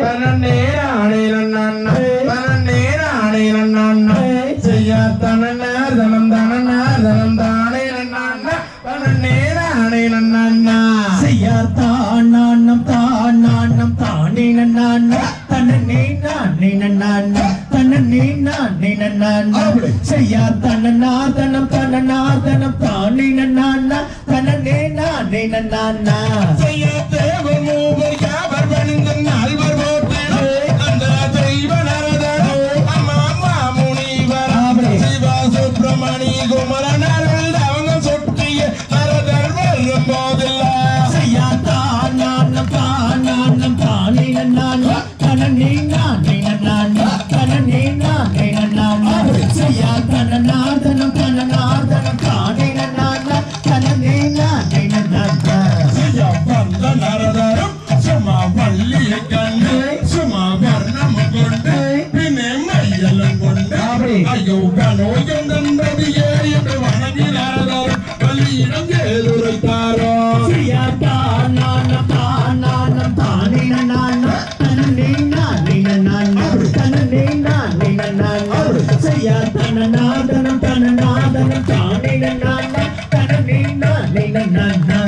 தனநே ராணே தனநே நன்னாண்ணா செய்யா தனனார் தன்னே தனம் தனம் தானே நன்னாண்ணா தன்னே நானே நன்னாண்ணா. செய்யா தேவர் மூவர் யாவர் வணிந்த நால்வர் குமரனர்கள் அவங்க சுற்றிய நரதர் வரும் போதெல்லாம் ஆமே. ஐயோ கனோயம் நன்றதியே நான் தன நீ நான் ஏதுரைத்தாரோ நான்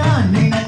I nina, nina.